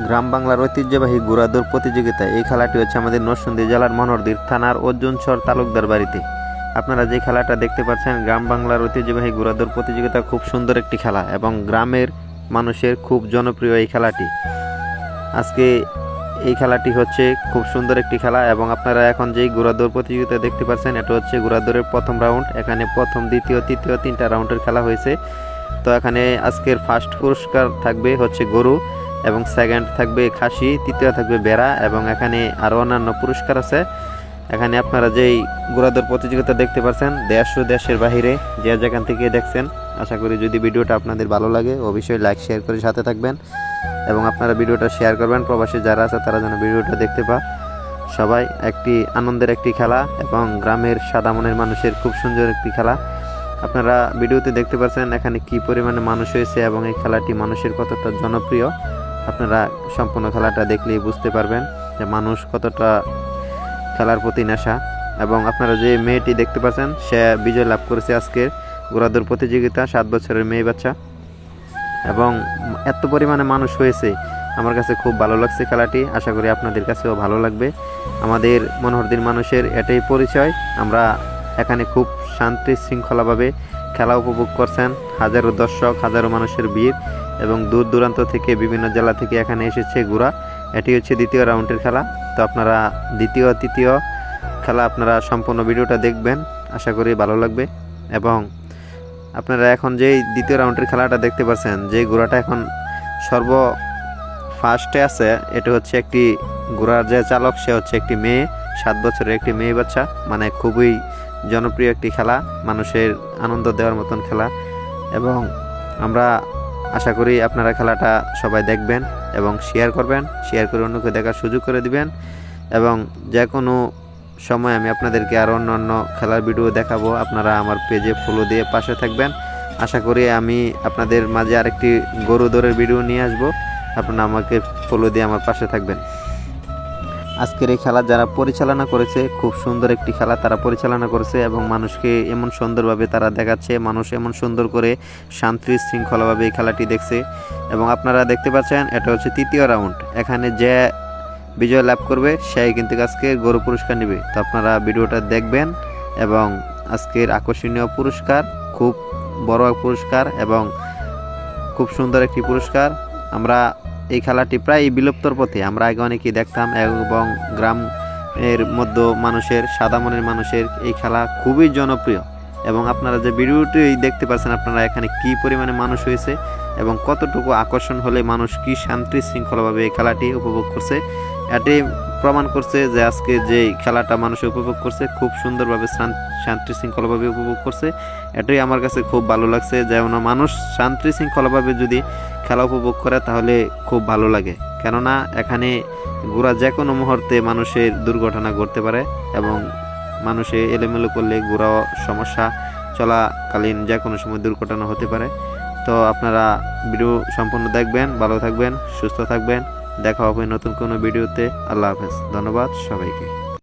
গ্রাম বাংলার ঐতিহ্যবাহী গুড়াদৌড় প্রতিযোগিতা এই খেলাটি হচ্ছে আমাদের নরসিংদী জেলার মনোহরদীর থানার অর্জুনসর তালুকদার বাড়িতে। আপনারা যে খেলাটা দেখতে পাচ্ছেন, গ্রাম বাংলার ঐতিহ্যবাহী গুড়াদৌড় প্রতিযোগিতা খুব সুন্দর একটি খেলা এবং গ্রামের মানুষের খুব জনপ্রিয় এই খেলাটি। আজকে এই খেলাটি হচ্ছে খুব সুন্দর একটি খেলা এবং আপনারা এখন যেই ঘোড়াদৌড় প্রতিযোগিতা দেখতে পাচ্ছেন, এটা হচ্ছে ঘোড়াদৌড়ের প্রথম রাউন্ড। এখানে প্রথম, দ্বিতীয়, তৃতীয় তিনটা রাউন্ডের খেলা হয়েছে। তো এখানে আজকের ফার্স্ট পুরস্কার থাকবে হচ্ছে গরু। এবং সেকেন্ড থাকবে খাসি, তৃতীয় থাকবে বেড়া এবং এখানে আরও অন্যান্য পুরস্কার আছে। এখানে আপনারা যেই ঘোড়াদৌড় প্রতিযোগিতা দেখতে পাচ্ছেন দেশ ও দেশের বাহিরে যে যেখান থেকে দেখছেন, আশা করি যদি ভিডিওটা আপনাদের ভালো লাগে, অবশ্যই লাইক শেয়ার করে সাথে থাকবেন এবং আপনারা ভিডিওটা শেয়ার করবেন। প্রবাসী যারা আছে, তারা যেন ভিডিওটা দেখতে পা সবাই একটি আনন্দের একটি খেলা এবং গ্রামের সাদা মনের মানুষের খুব সুন্দর একটি খেলা। আপনারা ভিডিওতে দেখতে পাচ্ছেন এখানে কি পরিমাণে মানুষ হয়েছে এবং এই খেলাটি মানুষের কতটা জনপ্রিয়। আপনারা সম্পূর্ণ খেলাটা দেখলেই বুঝতে পারবেন যে মানুষ কতটা খেলার প্রতি নেশা। এবং আপনারা যে মেয়েটি দেখতে পাচ্ছেন, সে বিজয় লাভ করেছে আজকের ঘোড়াদৌড় প্রতিযোগিতা, সাত বছরের মেয়ে বাচ্চা। এবং এত পরিমাণে মানুষ হয়েছে, আমার কাছে খুব ভালো লাগছে খেলাটি। আশা করি আপনাদের কাছেও ভালো লাগবে। আমাদের মনোহরদিন মানুষের এটাই পরিচয়। আমরা এখানে খুব শান্তি শৃঙ্খলাভাবে খেলা উপভোগ করছেন। হাজারো দর্শক, হাজারো মানুষের ভিড়। এবং দূর দূরান্ত থেকে বিভিন্ন জেলা থেকে এখানে এসেছে ঘোরা এটি হচ্ছে দ্বিতীয় রাউন্ডের খেলা। তো আপনারা দ্বিতীয়, তৃতীয় খেলা আপনারা সম্পূর্ণ ভিডিওটা দেখবেন। আশা করি ভালো লাগবে। এবং আপনারা এখন যেই দ্বিতীয় রাউন্ডের খেলাটা দেখতে পাচ্ছেন যে ঘোড়াটা এখন সর্ব ফার্স্টে আছে, এটা হচ্ছে একটি ঘোড়ার যে চালক, সে হচ্ছে একটি মেয়ে, সাত বছরের একটি মেয়ে বাচ্চা। মানে খুবই জনপ্রিয় একটি খেলা, মানুষের আনন্দ দেওয়ার মতন খেলা। এবং আমরা আশা করি আপনারা খেলাটা সবাই দেখবেন এবং শেয়ার করবেন শেয়ার করে অন্যকে দেখার সুযোগ করে দিবেন এবং যে কোনো সময় আমি আপনাদেরকে আরও অন্য অন্য খেলার ভিডিও দেখাবো, আপনারা আমার পেজে ফলো দিয়ে পাশে থাকবেন। আশা করি আমি আপনাদের মাঝে আরেকটি গরু দৌড়ের ভিডিও নিয়ে আসব, আপনারা আমাকে ফলো দিয়ে আমার পাশে থাকবেন। আজকের এই খেলা যারা পরিচালনা করেছে, খুব সুন্দর একটি খেলা তারা পরিচালনা করেছে এবং মানুষকে এমন সুন্দরভাবে তারা দেখাচ্ছে, মানুষ এমন সুন্দর করে শান্তি শৃঙ্খলাভাবে এই খেলাটি দেখছে। এবং আপনারা দেখতে পাচ্ছেন, এটা হচ্ছে তৃতীয় রাউন্ড। এখানে যে বিজয় লাভ করবে, সেই কিন্তু আজকে গরু পুরস্কার নেবে। তো আপনারা ভিডিওটা দেখবেন এবং আজকের আকর্ষণীয় পুরস্কার, খুব বড় পুরস্কার এবং খুব সুন্দর একটি পুরস্কার। আমরা এই খেলাটি প্রায় বিলুপ্তর পথে। আমরা আগে অনেকেই দেখতাম এবং গ্রাম এর মধ্যে মানুষের, সাদা মনের মানুষের এই খেলা খুবই জনপ্রিয়। এবং আপনারা যে ভিডিওটি দেখতে পাচ্ছেন, আপনারা এখানে কি পরিমাণে মানুষ হয়েছে এবং কতটুকু আকর্ষণ হলে মানুষ কি শান্তি শৃঙ্খলাভাবে এই খেলাটি উপভোগ করছে, এটি প্রমাণ করছে যে আজকে যে খেলাটা মানুষ উপভোগ করছে, খুব সুন্দরভাবে শান- শান্তি শৃঙ্খলাভাবে উপভোগ করছে। এটাই আমার কাছে খুব ভালো লাগছে যেমন মানুষ শান্তি শৃঙ্খলাভাবে যদি খেলা উপভোগ করে তাহলে খুব ভালো লাগে। কেননা এখানে ঘোড়া যে কোনো মুহূর্তে মানুষের দুর্ঘটনা ঘটতে পারে এবং মানুষে এলোমেলো করলে ঘোড়াও সমস্যা চলাকালীন যে কোনো সময় দুর্ঘটনা হতে পারে। তো আপনারা ভিডিও সম্পূর্ণ দেখবেন, ভালো থাকবেন, সুস্থ থাকবেন। দেখা হবে নতুন কোনো ভিডিওতে। আল্লাহ হাফেজ। ধন্যবাদ সবাইকে।